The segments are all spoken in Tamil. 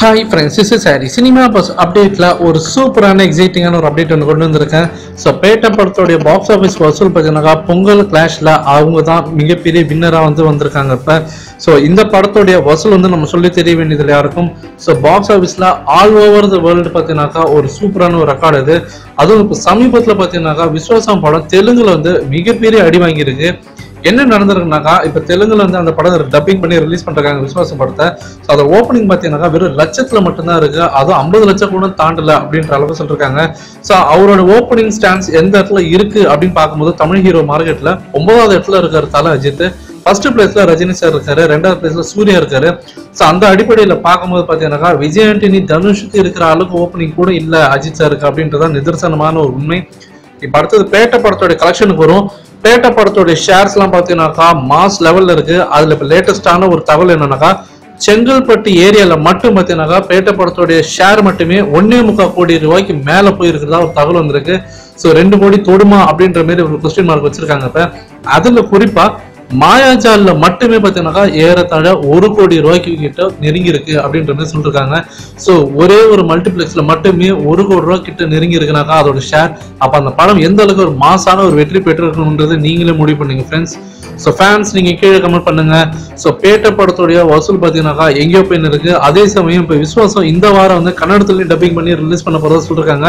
ஹாய் ஃப்ரெண்ட்ஸ் இஸ் சாரி சினிமா பஸ் அப்டேட்டில் ஒரு சூப்பரான எக்ஸைட்டிங்கான ஒரு அப்டேட் ஒன்று கொண்டு வந்திருக்கேன். ஸோ பேட்ட படத்தோடைய பாக்ஸ் ஆஃபீஸ் வசூல் பார்த்தீங்கன்னாக்கா பொங்கல் கிளாஷில் அவங்க தான் மிகப்பெரிய வின்னராக வந்து வந்திருக்காங்க இப்போ. ஸோ இந்த படத்தோடைய வசூல் வந்து நம்ம சொல்லி தெரிய வேண்டியது யாருக்கும் ஸோ பாக்ஸ் ஆஃபீஸில் ஆல் ஓவர் த வேர்ல்டு பார்த்தீங்கன்னாக்கா ஒரு சூப்பரான ஒரு ரெக்கார்டு இது. அதுவும் இப்போ சமீபத்தில் பார்த்தீங்கன்னாக்கா விஸ்வாசம் படம் தெலுங்கில் வந்து மிகப்பெரிய அடி வாங்கியிருக்கு. என்ன நடந்திருக்குனாக்கா இப்போ தெலுங்குல வந்து அந்த படம் டப்பிங் பண்ணி ரிலீஸ் பண்றாங்க விஸ்வாசம் படத்தை ஸோ அதை ஓப்பனிங் பார்த்தீங்கன்னாக்கா வெறும் லட்சத்துல மட்டும்தான் இருக்கு. அதுவும் ஐம்பது லட்சம் கூட தாண்டல அப்படின்ற அளவு சொல்லிருக்காங்க. ஸோ அவரோட ஓப்பனிங் ஸ்டாண்ட்ஸ் எந்த இடத்துல இருக்கு அப்படின்னு பார்க்கும்போது தமிழ் ஹீரோ மார்க்கெட்ல ஒன்பதாவது இடத்துல இருக்கிறதால தல அஜித். ஃபர்ஸ்ட் பிளேஸ்ல ரஜினி சார் இருக்காரு. ரெண்டாவது பிளேஸ்ல சூர்யா இருக்காரு. ஸோ அந்த அடிப்படையில் பார்க்கும்போது பார்த்தீங்கன்னாக்கா விஜய் ஆண்டனி தனுஷுக்கு இருக்கிற அளவுக்கு ஓப்பனிங் கூட இல்லை அஜித் சாருக்கு அப்படின்றதான் நிதர்சனமான ஒரு உண்மை. இப்போ அடுத்தது பேட்ட படத்தோட கலெக்ஷனுக்கு வரும். பேட்ட படத்தோட ஷேர்ஸ்லாம் பார்த்தீங்கன்னாக்கா மாஸ் லெவலில் இருக்குது அதில் இப்போ லேட்டஸ்டான ஒரு தகவல் என்னன்னாக்கா செங்கல்பட்டு ஏரியாவில் மட்டும் பார்த்தீங்கன்னாக்கா பேட்ட படத்தோடைய ஷேர் மட்டுமே ஒன்னே முக்கால் கோடி ரூபாய்க்கு மேலே போயிருக்கிறதா ஒரு தகவல் வந்திருக்கு. ஸோ ரெண்டு கோடி தொடுமா அப்படின்ற மாதிரி ஒரு கொஸ்டின் மார்க் வச்சுருக்காங்க இப்போ. அதில் குறிப்பாக மாயாஜாலில் மட்டுமே பார்த்தீங்கன்னாக்கா ஏறத்தாழ ஒரு கோடி ரூபாய்க்கு கிட்ட நெருங்கி இருக்கு அப்படின்ற மாதிரி சொல்லிருக்காங்க. ஸோ ஒரே ஒரு மல்டிப்ளெக்ஸ்ல மட்டுமே ஒரு கோடி ரூபா கிட்ட நெருங்கி இருக்குனாக்கா அதோட ஷேர் அப்போ அந்த படம் எந்த அளவுக்கு ஒரு மாசான ஒரு வெற்றி பெற்றிருக்கணுன்றது நீங்களே முடிவு பண்ணுங்க ஃப்ரெண்ட்ஸ் ஸோ ஃபேன்ஸ் நீங்கள் கீழே கமெண்ட் பண்ணுங்க. ஸோ பேட்ட படத்துடைய வசூல் பார்த்தீங்கன்னாக்கா எங்கேயோ போய் இருக்கு அதே சமயம் இப்போ விஸ்வாசம் இந்த வாரம் வந்து கன்னடத்துலையும் டப்பிங் பண்ணி ரிலீஸ் பண்ண போகிறதா சொல்லிருக்காங்க.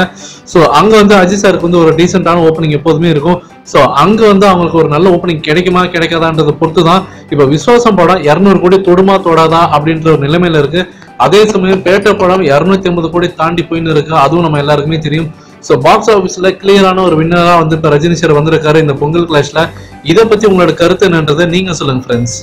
ஸோ அங்கே வந்து அஜித் சாருக்கு வந்து ஒரு டீசெண்டான ஓப்பனிங் எப்போதுமே இருக்கும். ஸோ அங்கே வந்து அவங்களுக்கு ஒரு நல்ல ஓப்பனிங் கிடைக்குமா கிடைக்காதான்றதை பொறுத்து தான் இப்போ விஸ்வாசம் படம் இரநூறு கோடி தொடுமா தொடாதா அப்படின்ற ஒரு நிலைமையில இருக்கு. அதே சமயம் பேட்டை படம் இரநூத்தி ஐம்பது கோடி தாண்டி போயின்னு இருக்கு. அதுவும் நம்ம எல்லாருக்குமே தெரியும். ஸோ பாக்ஸ் ஆஃபீஸில் கிளியரான ஒரு வின்னராக வந்து இப்போ ரஜினி சார் வந்திருக்காரு இந்த பொங்கல் கிளாஷில் இதை பற்றி உங்களோட கருத்து என்னன்றதை நீங்கள் சொல்லுங்கள் ஃப்ரெண்ட்ஸ்